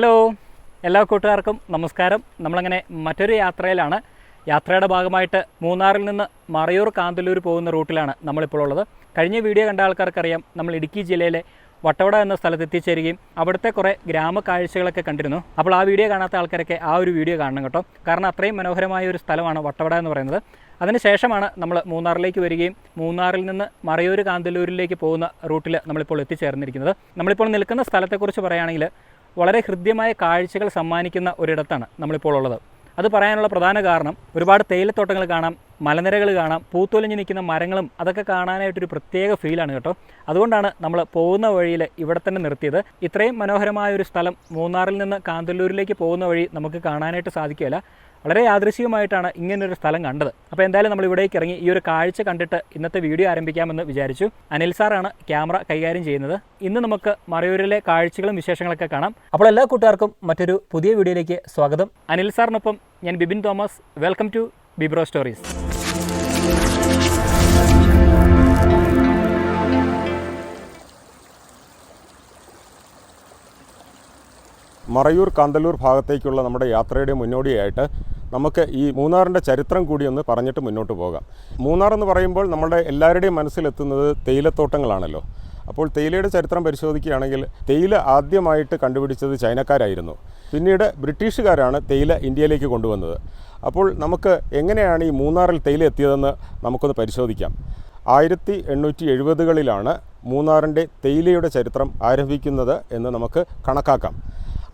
Hello എല്ലാ കൂട്ടുകാർക്കും നമസ്കാരം. നമ്മളങ്ങനെ മറ്റൊരു യാത്രയിലാണ്. യാത്രയുടെ ഭാഗമായിട്ട് മൂന്നാറിൽ നിന്ന് മറയൂർ കാന്തല്ലൂർ പോകുന്ന റൂട്ടിലാണ് നമ്മളിപ്പോൾ ഉള്ളത്. കഴിഞ്ഞ വീഡിയോ കണ്ട ആൾക്കാർക്കറിയാം നമ്മൾ ഇടുക്കി ജില്ലയിലെ വട്ടവട എന്ന സ്ഥലത്ത് എത്തിച്ചേരുകയും അവിടുത്തെ കുറേ ഗ്രാമ കാഴ്ചകളൊക്കെ കണ്ടിരുന്നു. അപ്പോൾ ആ വീഡിയോ കാണാത്ത ആൾക്കാരൊക്കെ ആ ഒരു വീഡിയോ കാണണം കേട്ടോ. കാരണം അത്രയും മനോഹരമായ ഒരു സ്ഥലമാണ് വട്ടവട എന്ന് പറയുന്നത്. അതിനുശേഷമാണ് നമ്മൾ മൂന്നാറിലേക്ക് വരികയും മൂന്നാറിൽ നിന്ന് മറയൂർ കാന്തല്ലൂരിലേക്ക് പോകുന്ന റൂട്ടിൽ നമ്മളിപ്പോൾ എത്തിച്ചേർന്നിരിക്കുന്നത്. നമ്മളിപ്പോൾ നിൽക്കുന്ന സ്ഥലത്തെക്കുറിച്ച് പറയുകയാണെങ്കിൽ വളരെ ഹൃദ്യമായ കാഴ്ചകൾ സമ്മാനിക്കുന്ന ഒരിടത്താണ് നമ്മളിപ്പോൾ ഉള്ളത്. അത് പറയാനുള്ള പ്രധാന കാരണം ഒരുപാട് തേയിലത്തോട്ടങ്ങൾ കാണാം മലനിരകൾ കാണാം പൂത്തൊലിഞ്ഞ് നിൽക്കുന്ന മരങ്ങളും അതൊക്കെ കാണാനായിട്ടൊരു പ്രത്യേക ഫീലാണ് കേട്ടോ. അതുകൊണ്ടാണ് നമ്മൾ പോകുന്ന വഴിയിൽ ഇവിടെ തന്നെ നിർത്തിയത്. ഇത്രയും മനോഹരമായ ഒരു സ്ഥലം മൂന്നാറിൽ നിന്ന് കാന്തല്ലൂരിലേക്ക് പോകുന്ന വഴി നമുക്ക് കാണാനായിട്ട് സാധിക്കില്ല വളരെ യാദൃശികമായിട്ടാണ് ഇങ്ങനൊരു സ്ഥലം കണ്ടത്. അപ്പോൾ എന്തായാലും നമ്മൾ ഇവിടേക്ക് ഇറങ്ങി ഈ ഒരു കാഴ്ച കണ്ടിട്ട് ഇന്നത്തെ വീഡിയോ ആരംഭിക്കാമെന്ന് വിചാരിച്ചു. അനിൽ സാറാണ് ക്യാമറ കൈകാര്യം ചെയ്യുന്നത്. ഇന്ന് നമുക്ക് മറയൂരിലെ കാഴ്ചകളും വിശേഷങ്ങളൊക്കെ കാണാം. അപ്പോൾ എല്ലാ കൂട്ടുകാർക്കും മറ്റൊരു പുതിയ വീഡിയോയിലേക്ക് സ്വാഗതം. അനിൽ സാറിനൊപ്പം ഞാൻ Bibin Thomas. Welcome to Bibro stories. Marayoor Kanthalloor ഭാഗത്തേക്കുള്ള നമ്മുടെ യാത്രയുടെ മുന്നോടിയായിട്ട് നമുക്ക് ഈ മൂന്നാറിന്റെ ചരിത്രം കൂടി ഒന്ന് പറഞ്ഞിട്ട് മുന്നോട്ട് പോകാം. മൂന്നാർ എന്ന് പറയുമ്പോൾ നമ്മുടെ എല്ലാവരുടെയും മനസ്സിലെത്തുന്നത് തേയിലത്തോട്ടങ്ങളാണല്ലോ. അപ്പോൾ തേയിലയുടെ ചരിത്രം പരിശോധിക്കുകയാണെങ്കിൽ തേയില ആദ്യമായിട്ട് കണ്ടുപിടിച്ചത് ചൈനക്കാരായിരുന്നു. പിന്നീട് ബ്രിട്ടീഷുകാരാണ് തേയില ഇന്ത്യയിലേക്ക് കൊണ്ടുവന്നത്. അപ്പോൾ നമുക്ക് എങ്ങനെയാണ് ഈ മൂന്നാറിൽ തേയില എത്തിയതെന്ന് നമുക്കൊന്ന് പരിശോധിക്കാം. ആയിരത്തി എണ്ണൂറ്റി എഴുപതുകളിലാണ് മൂന്നാറിന്റെ തേയിലയുടെ ചരിത്രം ആരംഭിക്കുന്നത് എന്ന് നമുക്ക് കണക്കാക്കാം.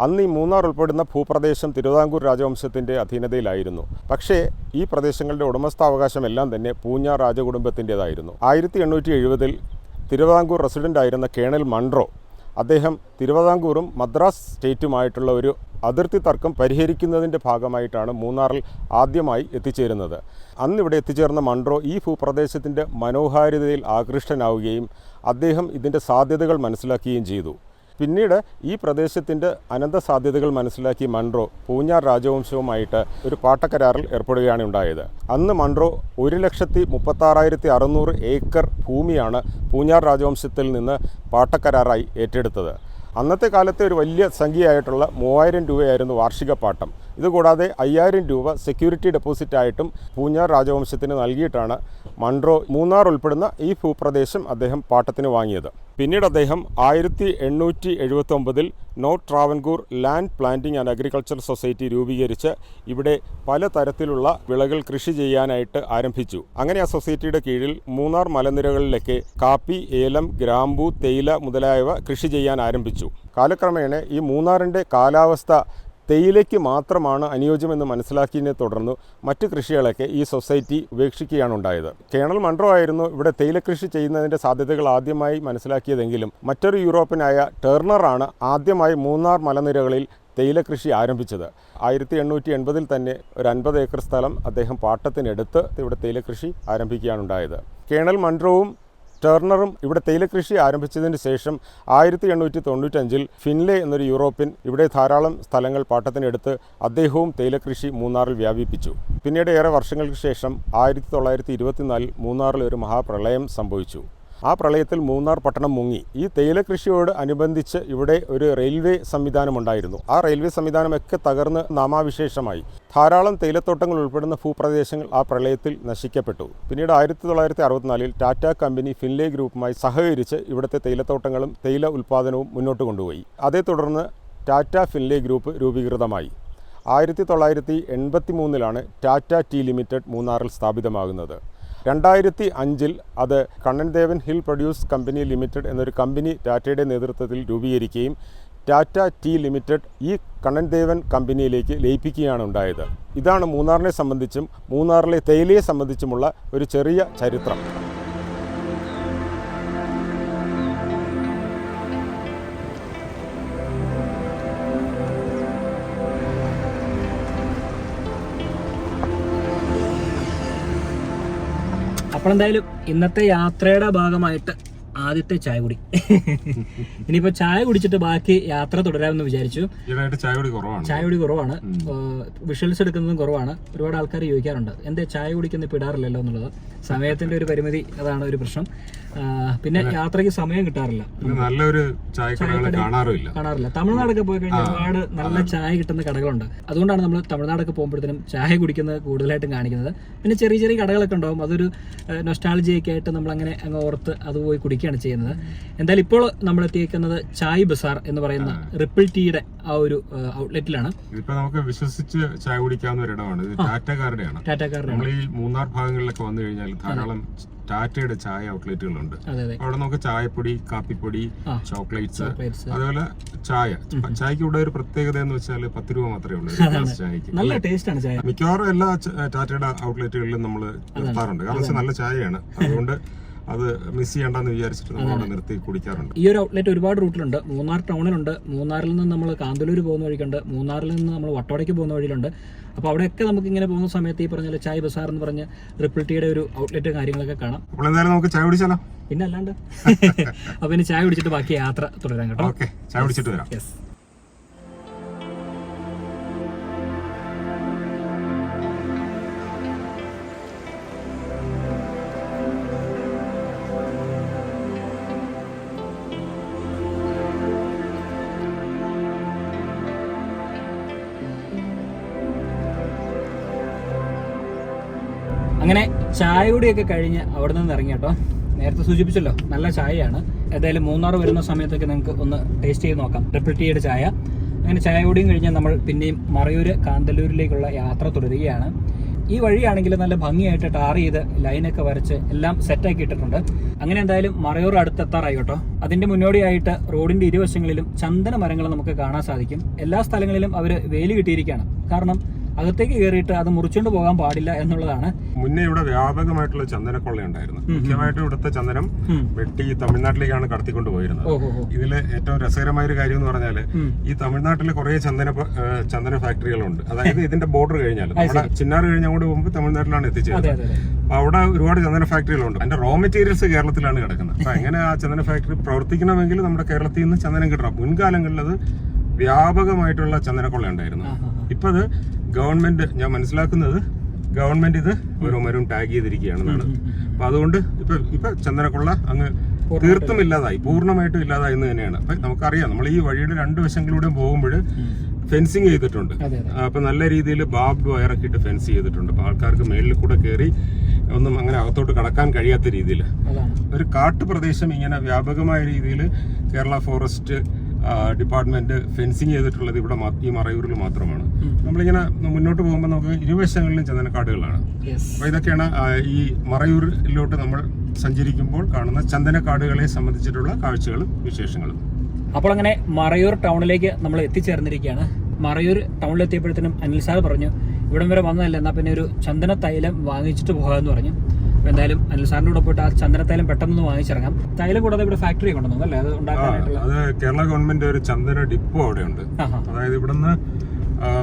അന്ന് ഈ മൂന്നാർ ഉൾപ്പെടുന്ന ഭൂപ്രദേശം തിരുവിതാംകൂർ രാജവംശത്തിന്റെ അധീനതയിലായിരുന്നു. പക്ഷേ ഈ പ്രദേശങ്ങളുടെ ഉടമസ്ഥാവകാശം എല്ലാം തന്നെ പൂഞ്ഞാർ രാജകുടുംബത്തിന്റേതായിരുന്നു. ആയിരത്തി എണ്ണൂറ്റി എഴുപതിൽ തിരുവിതാംകൂർ റെസിഡന്റ് ആയിരുന്ന കേണൽ മൺട്രോ അദ്ദേഹം തിരുവിതാംകൂറും മദ്രാസ് സ്റ്റേറ്റുമായിട്ടുള്ള ഒരു അതിർത്തി തർക്കം പരിഹരിക്കുന്നതിന്റെ ഭാഗമായിട്ടാണ് മൂന്നാറിൽ ആദ്യമായി എത്തിച്ചേരുന്നത്. അന്നിവിടെ എത്തിച്ചേർന്ന മൺട്രോ ഈ ഭൂപ്രദേശത്തിന്റെ മനോഹാരിതയിൽ ആകൃഷ്ടനാവുകയും അദ്ദേഹം ഇതിന്റെ സാധ്യതകൾ മനസ്സിലാക്കുകയും ചെയ്തു. പിന്നീട് ഈ പ്രദേശത്തിന്റെ അനന്ത സാധ്യതകൾ മനസ്സിലാക്കി മൺട്രോ പൂഞ്ഞാർ രാജവംശവുമായിട്ട് ഒരു പാട്ടക്കരാറിൽ ഏർപ്പെടുകയാണ് ഉണ്ടായത്. അന്ന് മൺട്രോ ഒരു ലക്ഷത്തി മുപ്പത്താറായിരത്തി അറുന്നൂറ് ഏക്കർ ഭൂമിയാണ് പൂഞ്ഞാർ രാജവംശത്തിൽ നിന്ന് പാട്ടക്കരാറായി ഏറ്റെടുത്തത്. അന്നത്തെ കാലത്തെ ഒരു വലിയ സംഖ്യയായിട്ടുള്ള മൂവായിരം രൂപയായിരുന്നു വാർഷിക പാട്ടം. ഇതുകൂടാതെ അയ്യായിരം രൂപ സെക്യൂരിറ്റി ഡെപ്പോസിറ്റായിട്ടും പൂഞ്ഞാർ രാജവംശത്തിന് നൽകിയിട്ടാണ് മൺട്രോ മൂന്നാർ ഉൾപ്പെടുന്ന ഈ ഭൂപ്രദേശം അദ്ദേഹം പാട്ടത്തിന് വാങ്ങിയത്. പിന്നീട് അദ്ദേഹം ആയിരത്തി എണ്ണൂറ്റി എഴുപത്തി ഒമ്പതിൽ north Travancore land planting and agriculture society രൂപീകരിച്ച് ഇവിടെ പലതരത്തിലുള്ള വിളകൾ കൃഷി ചെയ്യാനായിട്ട് ആരംഭിച്ചു. അങ്ങനെ ആ സൊസൈറ്റിയുടെ കീഴിൽ മൂന്നാർ മലനിരകളിലൊക്കെ കാപ്പി ഏലം ഗ്രാമ്പു തേയില മുതലായവ കൃഷി ചെയ്യാൻ ആരംഭിച്ചു. കാലക്രമേണ ഈ മൂന്നാറിന്റെ കാലാവസ്ഥ തേയിലയ്ക്ക് മാത്രമാണ് അനുയോജ്യമെന്ന് മനസ്സിലാക്കിയതിനെ തുടർന്ന് മറ്റ് കൃഷികളൊക്കെ ഈ സൊസൈറ്റി ഉപേക്ഷിക്കുകയാണ് ഉണ്ടായത്. കേണൽ മൺട്രോ ആയിരുന്നു ഇവിടെ തേയില കൃഷി ചെയ്യുന്നതിന്റെ സാധ്യതകൾ ആദ്യമായി മനസ്സിലാക്കിയതെങ്കിലും മറ്റൊരു യൂറോപ്യനായ ടേർണറാണ് ആദ്യമായി മൂന്നാർ മലനിരകളിൽ തേയില കൃഷി ആരംഭിച്ചത്. ആയിരത്തി എണ്ണൂറ്റി എൺപതിൽ തന്നെ ഒരു അൻപത് ഏക്കർ സ്ഥലം അദ്ദേഹം പാട്ടത്തിനെടുത്ത് ഇവിടെ തേയില കൃഷി ആരംഭിക്കുകയാണുണ്ടായത് കേണൽ മൺട്രോവും ടേർണറും ഇവിടെ തേയില കൃഷി ആരംഭിച്ചതിന് ശേഷം ആയിരത്തി എണ്ണൂറ്റി തൊണ്ണൂറ്റഞ്ചിൽ ഫിൻലെ എന്നൊരു യൂറോപ്യൻ ഇവിടെ ധാരാളം സ്ഥലങ്ങൾ പാട്ടത്തിനെടുത്ത് അദ്ദേഹവും തേയില കൃഷി മൂന്നാറിൽ വ്യാപിപ്പിച്ചു. പിന്നീട് ഏറെ വർഷങ്ങൾക്ക് ശേഷം ആയിരത്തി തൊള്ളായിരത്തി ഇരുപത്തിനാലിൽ മൂന്നാറിൽ ഒരു മഹാപ്രളയം സംഭവിച്ചു. ആ പ്രളയത്തിൽ മൂന്നാർ പട്ടണം മുങ്ങി. ഈ തേയില കൃഷിയോട് അനുബന്ധിച്ച് ഇവിടെ ഒരു റെയിൽവേ സംവിധാനമുണ്ടായിരുന്നു. ആ റെയിൽവേ സംവിധാനമൊക്കെ തകർന്ന് നാമാവിശേഷമായി. ധാരാളം തേയിലത്തോട്ടങ്ങൾ ഉൾപ്പെടുന്ന ഭൂപ്രദേശങ്ങൾ ആ പ്രളയത്തിൽ നശിക്കപ്പെട്ടു. പിന്നീട് ആയിരത്തി തൊള്ളായിരത്തി അറുപത്തിനാലിൽ ടാറ്റ കമ്പനി ഫിൻലേ ഗ്രൂപ്പുമായി സഹകരിച്ച് ഇവിടുത്തെ തേയിലത്തോട്ടങ്ങളും തേയില ഉൽപ്പാദനവും മുന്നോട്ട് കൊണ്ടുപോയി. അതേ തുടർന്ന് ടാറ്റ ഫിൻലേ ഗ്രൂപ്പ് രൂപീകൃതമായി. ആയിരത്തി തൊള്ളായിരത്തി എൺപത്തി മൂന്നിലാണ് ടാറ്റ ടീ ലിമിറ്റഡ് മൂന്നാറിൽ സ്ഥാപിതമാകുന്നത്. രണ്ടായിരത്തി അഞ്ചിൽ അത് Kannan Devan hill produce company limited എന്നൊരു കമ്പനി ടാറ്റയുടെ നേതൃത്വത്തിൽ രൂപീകരിക്കുകയും ടാറ്റ ടി ലിമിറ്റഡ് ഈ കണ്ണൻദേവൻ കമ്പനിയിലേക്ക് ലയിപ്പിക്കുകയാണ് ഉണ്ടായത്. ഇതാണ് മൂന്നാറിനെ സംബന്ധിച്ചും മൂന്നാറിലെ തേയിലയെ സംബന്ധിച്ചുമുള്ള ഒരു ചെറിയ ചരിത്രം. അപ്പോൾ എന്തായാലും ഇന്നത്തെ യാത്രയുടെ ഭാഗമായിട്ട് ആദ്യത്തെ ചായ കുടി. ഇനിയിപ്പോ ചായ കുടിച്ചിട്ട് ബാക്കി യാത്ര തുടരാമെന്ന് വിചാരിച്ചു. ചായ കൂടി കുറവാണ്. ചായ കുടി കുറവാണ്. വിഷ്വൽസ് എടുക്കുന്നതും കുറവാണ്. ഒരുപാട് ആൾക്കാർ ചോദിക്കാറുണ്ട് എന്തേ ചായ കുടിക്കുന്ന ഇടാറില്ലല്ലോ എന്നുള്ളത്. സമയത്തിന്റെ ഒരു പരിമിതി അതാണ് ഒരു പ്രശ്നം. പിന്നെ യാത്രയ്ക്ക് സമയം കിട്ടാറില്ല. നല്ലൊരു ചായക്കടകൾ കാണാറുമില്ല. കാണാറില്ല. തമിഴ്നാടൊക്കെ പോയി കഴിഞ്ഞാൽ ഒരുപാട് നല്ല ചായ കിട്ടുന്ന കടകളുണ്ട്. അതുകൊണ്ടാണ് നമ്മൾ തമിഴ്നാടൊക്കെ പോകുമ്പോഴത്തേനും ചായ കുടിക്കുന്നത് കൂടുതലായിട്ടും കാണിക്കുന്നത്. പിന്നെ ചെറിയ ചെറിയ കടകളൊക്കെ ഉണ്ടാവും. അതൊരു നൊസ്റ്റാളജിയൊക്കെ ആയിട്ട് നമ്മൾ അങ്ങനെ അങ്ങ് ഓർത്ത് അത് പോയി കുടിക്കുകയാണ് ചെയ്യുന്നത്. എന്തായാലും ഇപ്പോൾ നമ്മൾ എത്തിയിരിക്കുന്നത് ചായ് ബസാർ എന്ന് പറയുന്ന റിപ്പിൾ ടീയുടെ ആ ഒരു ഔട്ട്ലെറ്റിലാണ്. ഇപ്പൊ നമുക്ക് വിശ്വസിച്ച് ചായ കുടിക്കാവുന്ന ഒരിടമാണ്. ടാറ്റക്കാരുടെയാണ്. ടാറ്റാക്കാരുടെ നമ്മൾ ഈ മൂന്നാർ ഭാഗങ്ങളിലൊക്കെ വന്നു കഴിഞ്ഞാൽ ധാരാളം ടാറ്റയുടെ ചായ ഔട്ട്ലെറ്റുകളുണ്ട്. അവിടെ നമുക്ക് ചായപ്പൊടി കാപ്പിപ്പൊടി. ചോക്ലേറ്റ്സ് അതുപോലെ ചായ. ചായക്ക് ഇവിടെ ഒരു പ്രത്യേകത എന്ന് വെച്ചാൽ പത്ത് രൂപ മാത്രമേ ഉള്ളൂ ചായക്ക്. നല്ല ടേസ്റ്റ് ആണ് ചായ. മിക്കവാറും എല്ലാ ടാറ്റയുടെ ഔട്ട്ലെറ്റുകളിലും നമ്മൾ നിർത്താറുണ്ട്. കാരണം വെച്ചാൽ നല്ല ചായയാണ്. അതുകൊണ്ട് അത് മിസ് ചെയ്യണ്ടെന്ന് വിചാരിച്ചിട്ട് നമ്മൾ അവിടെ നിർത്തി കുടിക്കാറുണ്ട്. ഈ ഒരു ഔട്ട്ലെറ്റ് ഒരുപാട് റൂട്ടിലുണ്ട് മൂന്നാർ ടൗണിലുണ്ട് മൂന്നാറിൽ നിന്ന് നമ്മൾ കാന്തല്ലൂർ പോകുന്ന വഴിക്കുണ്ട്. മൂന്നാറിൽ നിന്ന് നമ്മൾ വട്ടവടയ്ക്ക് പോകുന്ന വഴിയിലുണ്ട്. അപ്പോൾ അവിടെയൊക്കെ നമുക്ക് ഇങ്ങനെ പോകുന്ന സമയത്ത് ഈ പറഞ്ഞ ചായ് ബസാർ എന്ന് പറഞ്ഞ ട്രിപ്പിൾ ടീയുടെ ഒരു ഔട്ട്ലെറ്റ് കാര്യങ്ങളൊക്കെ കാണാം. നമുക്ക് ചായ കുടിച്ചാലോ? പിന്നെ അല്ലാണ്ട്. അപ്പോൾ ഇനി ചായ കുടിച്ചിട്ട് ബാക്കി യാത്ര തുടരാം കേട്ടോ. ഓക്കെ. ചായ കുടിച്ചിട്ട് വരാം. യെസ് ചായ കൂടിയൊക്കെ കഴിഞ്ഞ് അവിടെ നിന്ന് ഇറങ്ങി കേട്ടോ. നേരത്തെ സൂചിപ്പിച്ചല്ലോ നല്ല ചായയാണ്. ഏതായാലും മൂന്നാർ വരുന്ന സമയത്തൊക്കെ നിങ്ങൾക്ക് ഒന്ന് ടേസ്റ്റ് ചെയ്ത് നോക്കാം. ട്രിപ്പിൾ ടീയുടെ ചായ. അങ്ങനെ ചായ കൂടിയും കഴിഞ്ഞാൽ നമ്മൾ പിന്നെയും മറയൂര് കാന്തല്ലൂരിലേക്കുള്ള യാത്ര തുടരുകയാണ്. ഈ വഴിയാണെങ്കിൽ നല്ല ഭംഗിയായിട്ട് ടാർ ചെയ്ത് ലൈനൊക്കെ വരച്ച് എല്ലാം സെറ്റാക്കി ഇട്ടിട്ടുണ്ട്. അങ്ങനെ എന്തായാലും മറയൂർ അടുത്തെത്താറായി കേട്ടോ. അതിന്റെ മുന്നോടിയായിട്ട് റോഡിന്റെ ഇരുവശങ്ങളിലും ചന്ദന മരങ്ങൾ നമുക്ക് കാണാൻ സാധിക്കും. എല്ലാ സ്ഥലങ്ങളിലും അവർ വേലി കിട്ടിയിരിക്കുകയാണ്. കാരണം അകത്തേക്ക് കയറിയിട്ട് അത് മുറിച്ചുകൊണ്ട് പോകാൻ പാടില്ല എന്നുള്ളതാണ്. മുന്നേ ഇവിടെ വ്യാപകമായിട്ടുള്ള ചന്ദനക്കൊള്ള ഉണ്ടായിരുന്നു മുഖ്യമായിട്ടും ഇവിടുത്തെ ചന്ദനം വെട്ടി തമിഴ്നാട്ടിലേക്കാണ് കടത്തിക്കൊണ്ട് പോയിരുന്നത്. ഇതിൽ ഏറ്റവും രസകരമായ ഒരു കാര്യം എന്ന് പറഞ്ഞാൽ ഈ തമിഴ്നാട്ടിൽ കുറെ ചന്ദന ചന്ദന ഫാക്ടറികളുണ്ട്. അതായത് ഇതിന്റെ ബോർഡർ കഴിഞ്ഞാൽ നമ്മുടെ ചിന്നാർ കഴിഞ്ഞ അങ്ങോട്ട് പോകുമ്പോൾ തമിഴ്നാട്ടിലാണ് എത്തിച്ചത് അവിടെ ഒരുപാട് ചന്ദന ഫാക്ടറികളുണ്ട്. അതിന്റെ റോ മെറ്റീരിയൽസ് കേരളത്തിലാണ് കിടക്കുന്നത്. അപ്പൊ എങ്ങനെ ആ ചന്ദന ഫാക്ടറി പ്രവർത്തിക്കണമെങ്കിൽ നമ്മുടെ കേരളത്തിൽ നിന്ന് ചന്ദനം കിട്ടണം. മുൻകാലങ്ങളിൽ അത് വ്യാപകമായിട്ടുള്ള ചന്ദനക്കൊള്ള ഉണ്ടായിരുന്നു ആ, ആ, ആ. ഇപ്പൊ അത് ഗവൺമെന്റ് ഞാൻ മനസ്സിലാക്കുന്നത് ഗവൺമെന്റ് ഇത് ഓരോ മരവും ടാഗ് ചെയ്തിരിക്കുകയാണെന്നാണ്. അപ്പൊ അതുകൊണ്ട് ഇപ്പൊ ഇപ്പൊ ചന്ദനക്കൊള്ള അങ്ങ് തീർത്തും ഇല്ലാതായി പൂർണമായിട്ടും ഇല്ലാതായി എന്ന് തന്നെയാണ്. അപ്പൊ നമുക്കറിയാം നമ്മൾ ഈ വഴിയുടെ രണ്ട് വശങ്ങളിലൂടെ പോകുമ്പോൾ ഫെൻസിങ് ചെയ്തിട്ടുണ്ട്. അപ്പൊ നല്ല രീതിയിൽ ബാബ്ഡ് വയറൊക്കെ ഇട്ട് ഫെൻസ് ചെയ്തിട്ടുണ്ട്. അപ്പൊ ആൾക്കാർക്ക് മേളിൽ കൂടെ കയറി ഒന്നും അങ്ങനെ അകത്തോട്ട് കടക്കാൻ കഴിയാത്ത രീതിയിൽ. ഒരു കാട്ടുപ്രദേശം ഇങ്ങനെ വ്യാപകമായ രീതിയിൽ കേരള ഫോറസ്റ്റ് ഡിപ്പാർട്ട്മെന്റ് ഫെൻസിങ് ചെയ്തിട്ടുള്ളത് ഇവിടെ ഈ മറയൂരിൽ മാത്രമാണ്. നമ്മളിങ്ങനെ മുന്നോട്ട് പോകുമ്പോൾ നമുക്ക് ഇരുവശങ്ങളിലും ചന്ദനക്കാടുകളാണ് അപ്പൊ ഇതൊക്കെയാണ് ഈ മറയൂരിലോട്ട് നമ്മൾ സഞ്ചരിക്കുമ്പോൾ കാണുന്ന ചന്ദനക്കാടുകളെ സംബന്ധിച്ചിട്ടുള്ള കാഴ്ചകളും വിശേഷങ്ങളും. അപ്പോൾ അങ്ങനെ മറയൂർ ടൗണിലേക്ക് നമ്മൾ എത്തിച്ചേർന്നിരിക്കുകയാണ്. മറയൂർ ടൗണിലെത്തിയപ്പോഴത്തേനും അനിൽ സാർ പറഞ്ഞു ഇവിടം വരെ വന്നതല്ല എന്നാൽ പിന്നെ ഒരു ചന്ദന തൈലം വാങ്ങിച്ചിട്ട് പോകാമെന്ന് പറഞ്ഞു. എന്തായാലും അനിൽ സാറിന്റെ കൂടെ പോയിട്ട് ആ ചന്ദനത്തൈലം തൈലം പെട്ടെന്ന് വാങ്ങിച്ചിറങ്ങാം. തൈലം കൂടാതെ ഇവിടെ ഫാക്ടറി കൊണ്ടുവന്നു അല്ലേ? അത് ഉണ്ടാക്കാനായിട്ടുള്ള അത് കേരള ഗവൺമെന്റ് ഒരു ചന്ദന ഡിപ്പോ അവിടെ ഉണ്ട് അതായത് ഇവിടുന്ന്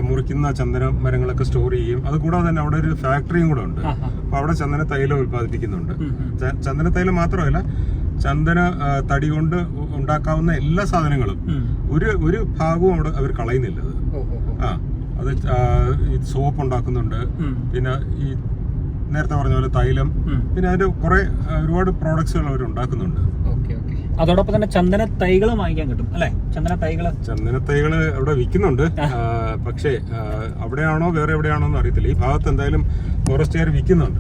മുറിക്കുന്ന ചന്ദന മരങ്ങളൊക്കെ സ്റ്റോർ ചെയ്യും. അത് കൂടാതെ തന്നെ അവിടെ ഒരു ഫാക്ടറിയും കൂടെ ഉണ്ട്. അപ്പൊ അവിടെ ചന്ദന തൈലം ഉൽപ്പാദിപ്പിക്കുന്നുണ്ട്. ഉം, ഉം. ച- ചന്ദന തൈലം മാത്രമല്ല ചന്ദന തടി കൊണ്ട് ഉണ്ടാക്കാവുന്ന എല്ലാ സാധനങ്ങളും ഒരു ഒരു ഭാഗവും അവിടെ അവർ കളയുന്നില്ല അത്. ആ അത് സോപ്പ് ഉണ്ടാക്കുന്നുണ്ട്. പിന്നെ ഈ നേരത്തെ പറഞ്ഞ പോലെ തൈലം പിന്നെ അതിന്റെ കുറെ ഒരുപാട് പ്രോഡക്ട്സുകൾ അവർ ഉണ്ടാക്കുന്നുണ്ട്. അതോടൊപ്പം തന്നെ ചന്ദന തൈകൾ വാങ്ങിക്കാൻ കിട്ടും അല്ലെ? ചന്ദന തൈകൾ ചന്ദന തൈകൾ അവിടെ വിൽക്കുന്നുണ്ട്. പക്ഷേ അവിടെയാണോ വേറെ എവിടെയാണോ എന്ന് അറിയത്തില്ല. ഈ ഭാഗത്ത് എന്തായാലും ഫോറസ്റ്റുകാർ വിൽക്കുന്നുണ്ട്.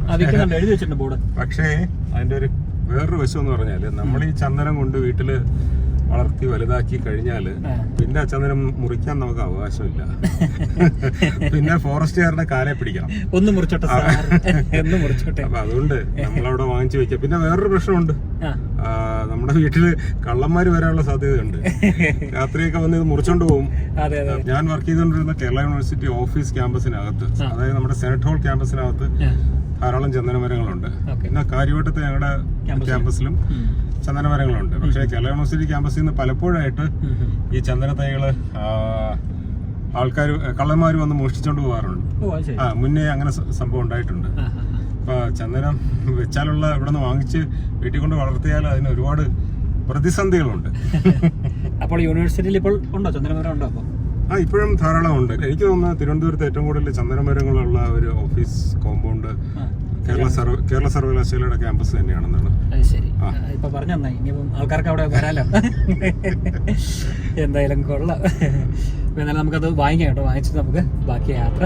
എഴുതി വെച്ചിട്ടുണ്ട് ബോർഡ്. പക്ഷേ അതിന്റെ ഒരു വേറൊരു വശം എന്ന് പറഞ്ഞാൽ നമ്മൾ ഈ ചന്ദനം കൊണ്ട് വീട്ടിൽ വളർത്തി വലുതാക്കി കഴിഞ്ഞാൽ പിന്നെ ചന്ദനം മുറിക്കാൻ നമുക്ക് അവകാശമില്ല. പിന്നെ ഫോറസ്റ്റുകാരുടെ കാലെ പിടിക്കണം. ഒന്ന് മുറിച്ചോട്ടെ മുറിച്ചോട്ടെ. അപ്പൊ അതുകൊണ്ട് നമ്മളവിടെ വാങ്ങിച്ചു വെക്കാം. പിന്നെ വേറൊരു പ്രശ്നമുണ്ട്. നമ്മുടെ വീട്ടിൽ കള്ളന്മാര് വരാനുള്ള സാധ്യതയുണ്ട്. രാത്രിയൊക്കെ വന്ന് ഇത് മുറിച്ചോണ്ട് പോകും ഞാൻ വർക്ക് ചെയ്തുകൊണ്ടിരുന്ന കേരള യൂണിവേഴ്സിറ്റി ഓഫീസ് ക്യാമ്പസിനകത്ത് അതായത് നമ്മുടെ സെനറ്റ് ഹോൾ ക്യാമ്പസിനകത്ത്. ധാരാളം ചന്ദനമരങ്ങളുണ്ട് മരങ്ങളുണ്ട് പിന്നെ കാര്യവട്ടത്തെ ഞങ്ങളുടെ ക്യാമ്പസിലും. ഉം. ചന്ദനമരങ്ങളുണ്ട് പക്ഷേ കേരള യൂണിവേഴ്സിറ്റി ക്യാമ്പസിൽ നിന്ന് പലപ്പോഴായിട്ട്. ഈ ചന്ദന തൈകൾ ആൾക്കാർ കള്ളന്മാർ വന്ന് മോഷ്ടിച്ചോണ്ട് പോകാറുണ്ട് ആ മുന്നേ അങ്ങനെ സംഭവം ഉണ്ടായിട്ടുണ്ട്. ഇപ്പൊ ചന്ദനം വെച്ചാലുള്ള ഇവിടെ നിന്ന് വാങ്ങിച്ച് വീട്ടിൽ കൊണ്ട് വളർത്തിയാൽ അതിന് ഒരുപാട് പ്രതിസന്ധികളുണ്ട്. അപ്പോൾ യൂണിവേഴ്സിറ്റിയിൽ ഇപ്പോൾ ഉണ്ടോ? ചന്ദനമരം ഉണ്ടോ അപ്പോൾ? ആ ഇപ്പോഴും ധാരാളം ഉണ്ട്. എനിക്ക് തോന്നുന്നു തിരുവനന്തപുരത്ത് ഏറ്റവും കൂടുതൽ ചന്ദനമരങ്ങളുള്ള ഒരു ഓഫീസ് കോമ്പൗണ്ട് കേരള സർവ കേരള സർവകലാശാലയുടെ ക്യാമ്പസ് തന്നെയാണെന്നാണ്. ശരി. ഇപ്പൊ പറഞ്ഞു തന്നായി ഇനിയിപ്പം ആൾക്കാർക്ക് അവിടെ വരാലോ. എന്തായാലും കൊള്ളാം. അപ്പൊ എന്നാലും നമുക്കത് വാങ്ങിക്കാം കേട്ടോ. വാങ്ങിച്ചിട്ട് നമുക്ക് ബാക്കി യാത്ര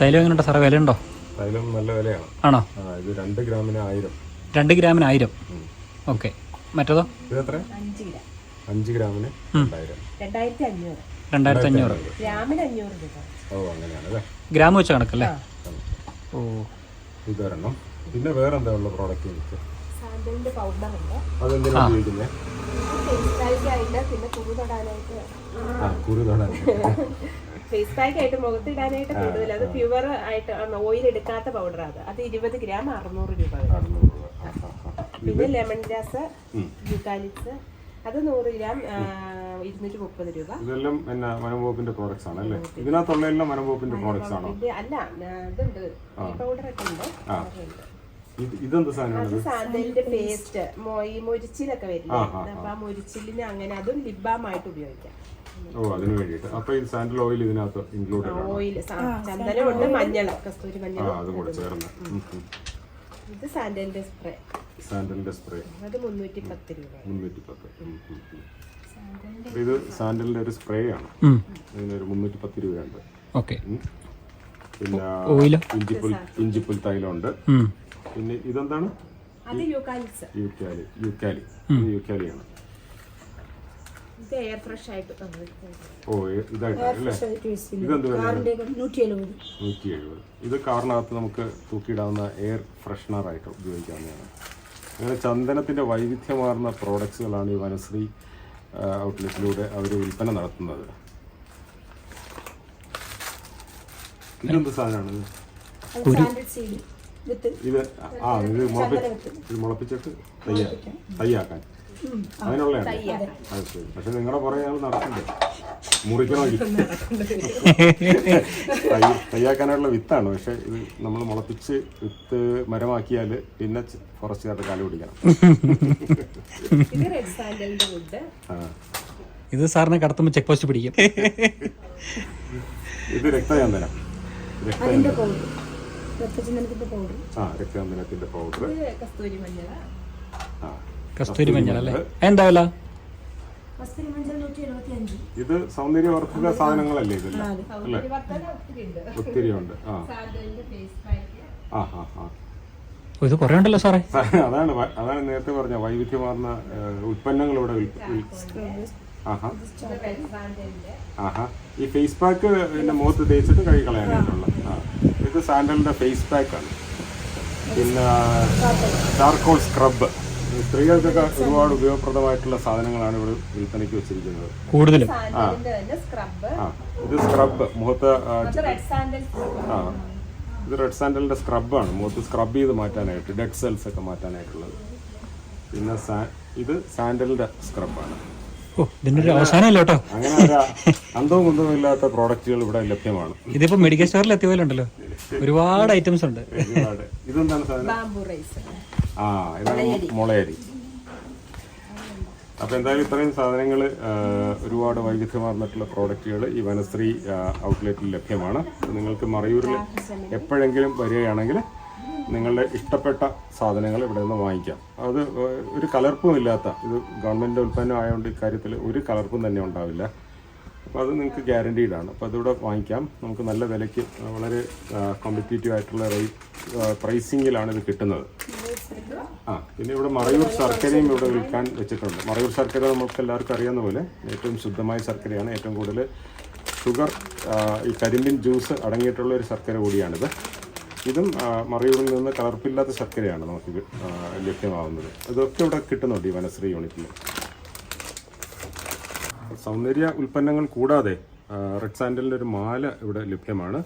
തൈലം എങ്ങനെയുണ്ടോ സാറേ? വിലയുണ്ടോ? തൈലം നല്ല വിലയാണ്. ആണോ? ഇത് രണ്ട് ഗ്രാമിന് ആയിരം. രണ്ട് ഗ്രാമിന് ആയിരം. ഓക്കെ. മറ്റേതോ? ഇത് എത്ര അഞ്ച് ഗ്രാം. അഞ്ച് ഗ്രാമിന് രണ്ടായിരം. രണ്ടായിരത്തി അഞ്ഞൂറ് രണ്ടായിരത്തി അഞ്ഞൂറ് ഗ്രാമിന് അഞ്ഞൂറ് രൂപ. ഓ അങ്ങനെയാണ് അല്ലേ ഗ്രാം വെച്ച് കണക്കല്ലേ? ഓ. ഇതൊരെണ്ണം. പിന്നെ വേറെ എന്താ ഉള്ള പ്രോഡക്റ്റ് എനിക്ക്? ഉപയോഗിക്കുന്നത് ഫേസ് പാക്ക് ആയിട്ട് മുഖത്തിടാനായിട്ട് കൂടുതൽ അത് പ്യുവർ ആയിട്ട് ഓയിൽ എടുക്കാത്ത പൗഡർ അത്. അത് ഇരുപത് ഗ്രാം അറുന്നൂറ് രൂപ. പിന്നെ ലെമൺ ഗ്രാസ് യൂക്കാലിക്സ് അത് നൂറ് ഗ്രാം ഇരുന്നൂറ്റി മുപ്പത് രൂപ. ഇതെല്ലാം എന്നാ വനംവകുപ്പിന്റെ പ്രോഡക്ട്സ് ആണ് അല്ലേ? ഇതിനകത്തുള്ള എല്ലാം വനംവകുപ്പിന്റെ പ്രോഡക്ട്സ് ആണോ? അല്ല ഇതുണ്ട്. പൗഡർ ഒക്കെ ഉണ്ട്. ഇത് ഇതെന്ത് സാധനമാണ് സാന്തലിന്റെ പേസ്റ്റ് ഈ മുരിച്ചിലൊക്കെ വരില്ലേ? അപ്പൊ ആ മുരിച്ചിലിന് അങ്ങനെ അതും ലിബാമായിട്ട് ഉപയോഗിക്കാം. ഓ അതിന് വേണ്ടിയിട്ട്. അപ്പൊ ഈ സാൻഡൽ ഓയിൽ ഇതിനകത്ത് ഇൻക്ലൂഡ് ഓയിൽ ചന്ദനമുണ്ട് മഞ്ഞൾ കസ്തൂരി മഞ്ഞൾ ആ അതും കൂടെ ചേർന്ന്. ഇത് സാൻഡലിന്റെ സ്പ്രേ സാൻഡലിന്റെ സ്പ്രേ. അത് മുന്നൂറ്റി പത്ത് രൂപ മുന്നൂറ്റി പത്ത് ഇത് സാൻഡലിന്റെ ഒരു സ്പ്രേ ആണ്. ഇതിനൊരു മുന്നൂറ്റി പത്ത് രൂപയുണ്ട്. ഓക്കെ. പിന്നെ ഇഞ്ചിപ്പുൽ ഇഞ്ചിപ്പുൽ തൈലമുണ്ട്. പിന്നെ ഇതെന്താണ്? യൂക്കാലി യൂക്കാലി. ഇത് യൂക്കാലിയാണ്. ഇത് എയർ ഫ്രഷ് ആയിട്ട് തന്നിട്ടുണ്ട്. ഓ ഇത് കാറിനകത്ത് നമുക്ക് തൂക്കിയിടാവുന്ന എയർ ഫ്രഷ്നർ ആയിട്ട് ഉപയോഗിക്കാവുന്നതാണ്. അങ്ങനെ ചന്ദനത്തിന്റെ വൈവിധ്യമാർന്ന പ്രോഡക്റ്റ്സുകളാണ് ഈ വനശ്രീ ഔട്ട്ലെറ്റിലൂടെ അവർ വിൽപ്പന നടത്തുന്നത്. ഇതെന്ത് സാധനമാണ്? ഇത് ആ ഇത് മുളപ്പിച്ചിട്ട് തയ്യാ തയ്യാക്കാൻ. ശരി. പക്ഷെ നിങ്ങളുടെ പുറകെ ഞങ്ങൾ നടക്കണ്ടേ മുറിക്കണമെങ്കിൽ തയ്യാക്കാനായിട്ടുള്ള തയ്യാക്കാനുള്ള വിത്താണ്. പക്ഷെ ഇത് നമ്മൾ മുളപ്പിച്ച് വിത്ത് മരമാക്കിയാൽ പിന്നെ ഫോറസ്റ്റുകാരുടെ കാൽ പിടിക്കണം. ഇത് സാറിനെ കടത്തുമ്പോൾ ചെക്ക് പോസ്റ്റ് പിടിക്കും. ഇത് രക്തചന്ദനം. അതിന്റെ രക്തചന്ദനം. പൗഡർ രക്തചന്ദനത്തിന്റെ പൗഡർ ആ രക്തചന്ദനത്തിന്റെ പൗഡർ ഇത് കസ്തൂരി മഞ്ഞൾ കസ്തൂരി മഞ്ഞൾ അല്ലേ? എന്താ വില? ഇത് സൗന്ദര്യവർദ്ധക സാധനങ്ങളല്ലേ ഇതല്ല അല്ലേ? ഒത്തിരി ഉണ്ട്. ഒത്തിരി ഉണ്ട് ആ ഇത് കുറേ ഉണ്ടല്ലോ സാറേ. അതാണ് അതാണ് നേരത്തെ പറഞ്ഞ വൈവിധ്യമാർന്ന ഉൽപ്പന്നങ്ങൾ ഇവിടെ ഈ ഫേസ് പാക്ക് പിന്നെ മുഖത്ത് തേച്ചിട്ട് കഴുകി കളയാനായിട്ടുള്ള. ഇത് സാൻഡലിന്റെ ഫേസ് പാക്കാണ് ആണ്. പിന്നെ ചാർക്കോൾ സ്ക്രബ് സ്ത്രീകൾക്കൊക്കെ ഒരുപാട് ഉപയോഗപ്രദമായിട്ടുള്ള സാധനങ്ങളാണ് ഇവിടെ വിൽപ്പനയ്ക്ക് വെച്ചിരിക്കുന്നത്. കൂടുതലും. സ്ക്രബ് ആ ഇത് സ്ക്രബ് മുഖത്ത് ആ, ഇത് റെഡ് സാൻഡലിന്റെ സ്ക്രബാണ് മുഖത്ത് സ്ക്രബ് ചെയ്ത് മാറ്റാനായിട്ട് ഡെഡ് സെൽസ് ഒക്കെ മാറ്റാനായിട്ടുള്ളത്. പിന്നെ ഇത് സാൻഡലിന്റെ സ്ക്രബാണ് അങ്ങനെ ഒരു അന്തവും കുന്തവും ഇല്ലാത്ത പ്രോഡക്റ്റുകൾ ഇവിടെ ലഭ്യമാണ്. ഇതിപ്പോ മെഡിക്കൽ സ്റ്റോറിൽ എത്തിയ പോലെ ഉണ്ടല്ലോ. ഒരുപാട് ഐറ്റംസ് ഉണ്ട്. ഒരുപാട്. ഇതെന്താണ് സാധനം? ബാംബു റൈസ് ആ ഇതാണ് മുളയരി അപ്പോൾ എന്തായാലും ഇത്രയും സാധനങ്ങൾ ഒരുപാട് വൈവിധ്യമാർന്നിട്ടുള്ള പ്രോഡക്റ്റുകൾ ഈ വനശ്രീ ഔട്ട്ലെറ്റിൽ ലഭ്യമാണ്. നിങ്ങൾക്ക് മറയൂരിൽ എപ്പോഴെങ്കിലും വരികയാണെങ്കിൽ നിങ്ങളുടെ ഇഷ്ടപ്പെട്ട സാധനങ്ങൾ ഇവിടെ നിന്ന് വാങ്ങിക്കാം. അത് ഒരു കലർപ്പും ഇല്ലാത്ത ഇത് ഗവൺമെന്റ് ഉൽപ്പന്നം ആയതുകൊണ്ട് ഇക്കാര്യത്തിൽ ഒരു കലർപ്പും തന്നെ ഉണ്ടാവില്ല. അപ്പോൾ അത് നിങ്ങൾക്ക് ഗ്യാരണ്ടീഡ് ആണ്. അപ്പോൾ അതിവിടെ വാങ്ങിക്കാം. നമുക്ക് നല്ല വിലയ്ക്ക് വളരെ കോമ്പറ്റേറ്റീവ് ആയിട്ടുള്ള റേറ്റ് പ്രൈസിങ്ങിലാണ് ഇത് കിട്ടുന്നത്. ആ പിന്നെ ഇവിടെ മറയൂർ ശർക്കരയും ഇവിടെ വിൽക്കാൻ വെച്ചിട്ടുണ്ട്. മറയൂർ ശർക്കര നമുക്ക് എല്ലാവർക്കും അറിയാവുന്ന പോലെ ഏറ്റവും ശുദ്ധമായ ശർക്കരയാണ്. ഏറ്റവും കൂടുതൽ ഷുഗർ ഈ കരിമ്പിൻ ജ്യൂസ് അടങ്ങിയിട്ടുള്ള ഒരു ശർക്കര കൂടിയാണിത്. ഇതും മറയൂരിൽ നിന്ന് കളർപ്പില്ലാത്ത ശർക്കരയാണ് നമുക്ക് ലഭ്യമാവുന്നത്. ഇതൊക്കെ ഇവിടെ കിട്ടുന്നുണ്ട് ഈ വനശ്രീ യൂണിറ്റിൽ സൗന്ദര്യ ഉൽപ്പന്നങ്ങൾ കൂടാതെ റെഡ് സാൻഡലിന്റെ ഒരു മാല ഇവിടെ ലഭ്യമാണ്.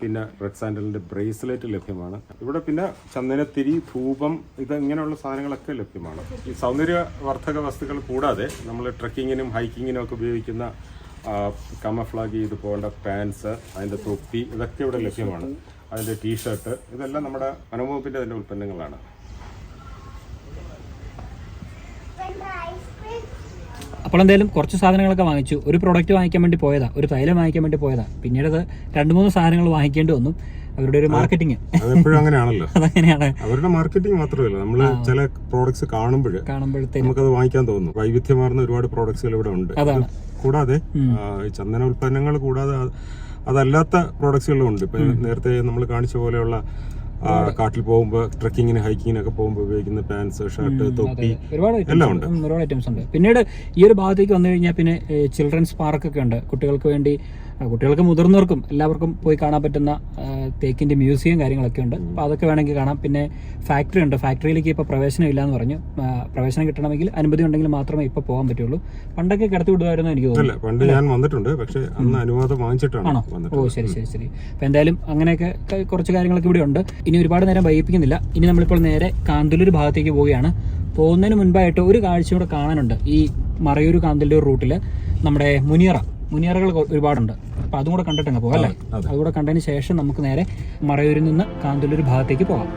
പിന്നെ റെഡ് സാൻഡലിന്റെ ബ്രേസ്ലെറ്റ് ലഭ്യമാണ്. ഇവിടെ പിന്നെ ചന്ദനത്തിരി ധൂപം ഇത് ഇങ്ങനെയുള്ള സാധനങ്ങളൊക്കെ ലഭ്യമാണ്. ഈ സൗന്ദര്യവർദ്ധക വസ്തുക്കൾ കൂടാതെ നമ്മൾ ട്രക്കിങ്ങിനും ഹൈക്കിങ്ങിനും ഒക്കെ ഉപയോഗിക്കുന്ന കമഫ്ലാഗ് ചെയ്ത് പോകേണ്ട പാൻസ് അതിന്റെ തൊപ്പി ഇതൊക്കെ ഇവിടെ ലഭ്യമാണ്. അതിന്റെ ടീഷർട്ട് ഇതെല്ലാം നമ്മുടെ മനോമോപ്പിന്റെ അതിന്റെ ഉൽപ്പന്നങ്ങളാണ്. അപ്പോൾ എന്തായാലും കുറച്ച് സാധനങ്ങളൊക്കെ വാങ്ങിച്ചു. ഒരു പ്രോഡക്റ്റ് വാങ്ങിക്കാൻ വേണ്ടി പോയതാ. ഒരു തൈലം വാങ്ങിക്കാൻ വേണ്ടി പോയതാ. പിന്നീട് അത് രണ്ട് മൂന്ന് സാധനങ്ങൾ വാങ്ങിക്കേണ്ടി വന്നു. അവരുടെ ഒരു മാർക്കറ്റിംഗ് അതെപ്പോഴും അങ്ങനെയാണല്ലോ. അതങ്ങനെയാണ്. അവരുടെ മാർക്കറ്റിംഗ് മാത്രമല്ല. നമ്മൾ ചില പ്രോഡക്ട്സ് കാണുമ്പോൾ നമുക്ക് അത് വാങ്ങിക്കാൻ തോന്നും. വൈവിധ്യമാർന്ന ഒരുപാട് പ്രോഡക്ട്സുകൾ ഇവിടെ ഉണ്ട്. അതാണ്. കൂടാതെ ചന്ദന ഉൽപ്പന്നങ്ങൾ കൂടാതെ അത് അതല്ലാത്ത പ്രോഡക്ട്സുകളും ഉണ്ട്. ഇപ്പൊ നേരത്തെ നമ്മൾ കാണിച്ച പോലെയുള്ള കാട്ടിൽ പോകുമ്പോൾ ട്രക്കിങ്ങിന് ഹൈക്കിങ്ങിനൊക്കെ പോകുമ്പോൾ ഉപയോഗിക്കുന്ന പാൻസ് ഷർട്ട് തൊപ്പി എല്ലാം ഉണ്ട്. ഒരുപാട് ഐറ്റംസ് ഉണ്ട്. പിന്നീട് ഈ ഒരു ഭാഗത്തേക്ക് വന്നു കഴിഞ്ഞാൽ പിന്നെ ചിൽഡ്രൻസ് പാർക്കൊക്കെ ഉണ്ട്. കുട്ടികൾക്ക് വേണ്ടി കുട്ടികൾക്ക് മുതിർന്നവർക്കും എല്ലാവർക്കും പോയി കാണാൻ പറ്റുന്ന തേക്കിന്റെ മ്യൂസിയം കാര്യങ്ങളൊക്കെ ഉണ്ട്. അപ്പോൾ അതൊക്കെ വേണമെങ്കിൽ കാണാം. പിന്നെ ഫാക്ടറി ഉണ്ട്. ഫാക്ടറിയിലേക്ക് ഇപ്പോൾ പ്രവേശനം ഇല്ലാന്ന് പറഞ്ഞു. പ്രവേശനം കിട്ടണമെങ്കിൽ അനുമതി ഉണ്ടെങ്കിൽ മാത്രമേ ഇപ്പോൾ പോകാൻ പറ്റുള്ളൂ. പണ്ടൊക്കെ കിടത്തി വിടുമായിരുന്നു എനിക്ക് തോന്നുന്നു. പണ്ട് ഞാൻ വന്നിട്ടുണ്ട്. പക്ഷേ അന്ന് അനുവാദം വാങ്ങിച്ചിട്ടാണ് ഓ ശരി ശരി ശരി. അപ്പോൾ എന്തായാലും അങ്ങനെയൊക്കെ കുറച്ച് കാര്യങ്ങളൊക്കെ ഇവിടെ ഉണ്ട്. ഇനി ഒരുപാട് നേരം വൈകിപ്പിക്കുന്നില്ല. ഇനി നമ്മളിപ്പോൾ നേരെ കാന്തല്ലൂർ ഭാഗത്തേക്ക് പോവുകയാണ്. പോകുന്നതിന് മുൻപായിട്ട് ഒരു കാഴ്ച കൂടെ കാണാനുണ്ട്. ഈ മറയൂർ കാന്തല്ലൂർ റൂട്ടിൽ നമ്മുടെ മുനിയറ. മുനിയറകൾ ഒരുപാടുണ്ട്. അപ്പോൾ അതും കൂടെ കണ്ടിട്ട് അങ്ങ് പോകാം അല്ലേ? അതുകൂടെ കണ്ടതിന് ശേഷം നമുക്ക് നേരെ മറയൂരിൽ നിന്ന് കാന്തല്ലൂർ ഭാഗത്തേക്ക് പോകാം.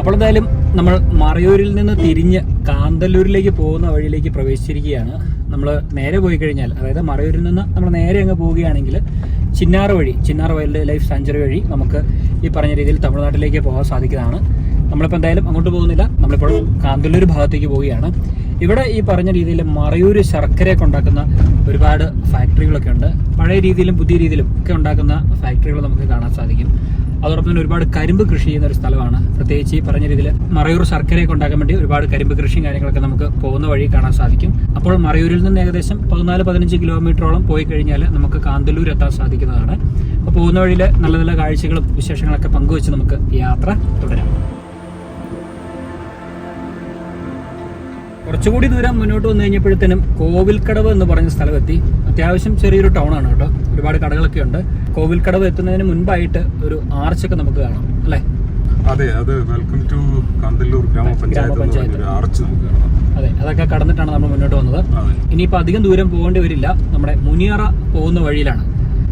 അപ്പോൾ എന്തായാലും നമ്മൾ മറയൂരിൽ നിന്ന് തിരിഞ്ഞ് കാന്തല്ലൂരിലേക്ക് പോകുന്ന വഴിയിലേക്ക് പ്രവേശിച്ചിരിക്കുകയാണ്. നമ്മൾ നേരെ പോയി കഴിഞ്ഞാൽ അതായത് മറയൂരിൽ നിന്ന് നമ്മൾ നേരെ അങ്ങ് പോവുകയാണെങ്കിൽ ചിന്നാർ വഴി ചിന്നാർ വൈൽഡ് ലൈഫ് സാഞ്ചുറി വഴി നമുക്ക് ഈ പറഞ്ഞ രീതിയിൽ തമിഴ്നാട്ടിലേക്ക് പോകാൻ സാധിക്കുന്നതാണ്. നമ്മളിപ്പോൾ എന്തായാലും അങ്ങോട്ട് പോകുന്നില്ല. നമ്മളിപ്പോൾ കാന്തല്ലൂർ ഭാഗത്തേക്ക് പോവുകയാണ്. ഇവിടെ ഈ പറഞ്ഞ രീതിയിൽ മറയൂർ ശർക്കരയൊക്കെ ഉണ്ടാക്കുന്ന ഒരുപാട് ഫാക്ടറികളൊക്കെ ഉണ്ട്. പഴയ രീതിയിലും പുതിയ രീതിയിലും ഒക്കെ ഉണ്ടാക്കുന്ന ഫാക്ടറികൾ നമുക്ക് കാണാൻ സാധിക്കും. അതോടൊപ്പം തന്നെ ഒരുപാട് കരിമ്പ് കൃഷി ചെയ്യുന്ന ഒരു സ്ഥലമാണ്. പ്രത്യേകിച്ച് ഈ പറഞ്ഞ രീതിയിൽ മറയൂർ ശർക്കരയൊക്കെ ഉണ്ടാക്കാൻ വേണ്ടി ഒരുപാട് കരിമ്പ് കൃഷിയും കാര്യങ്ങളൊക്കെ നമുക്ക് പോകുന്ന വഴി കാണാൻ സാധിക്കും. അപ്പോൾ മറയൂരിൽ നിന്ന് ഏകദേശം പതിനാല് പതിനഞ്ച് കിലോമീറ്ററോളം പോയി കഴിഞ്ഞാൽ നമുക്ക് കാന്തല്ലൂർ എത്താൻ സാധിക്കുന്നതാണ്. അപ്പോൾ പോകുന്ന വഴിയിൽ നല്ല നല്ല കാഴ്ചകളും വിശേഷങ്ങളൊക്കെ പങ്കുവെച്ച് നമുക്ക് യാത്ര തുടരാം. കുറച്ചുകൂടി ദൂരം മുന്നോട്ട് വന്നു കഴിഞ്ഞപ്പോഴത്തേനും കോവിൽക്കടവ് എന്ന് പറഞ്ഞ സ്ഥലമെത്തി. അത്യാവശ്യം ചെറിയൊരു ടൗൺ ആണ് കേട്ടോ. ഒരുപാട് കടകളൊക്കെ ഉണ്ട്. കോവിൽക്കടവ് എത്തുന്നതിന് മുൻപായിട്ട് ഒരു ആർച്ചൊക്കെ നമുക്ക് കാണാം. അല്ലേ? അതെ അത് വെൽക്കം ടു കന്തല്ലൂർ ഗ്രാമപഞ്ചായത്ത് ആർച്ച് നമുക്ക് കാണാം. അതെ അതൊക്കെ കടന്നിട്ടാണ് നമ്മൾ മുന്നോട്ട് വന്നത്. ഇനിയിപ്പോൾ അധികം ദൂരം പോകേണ്ടി വരില്ല. നമ്മുടെ മുനിയറ പോകുന്ന വഴിയിലാണ്.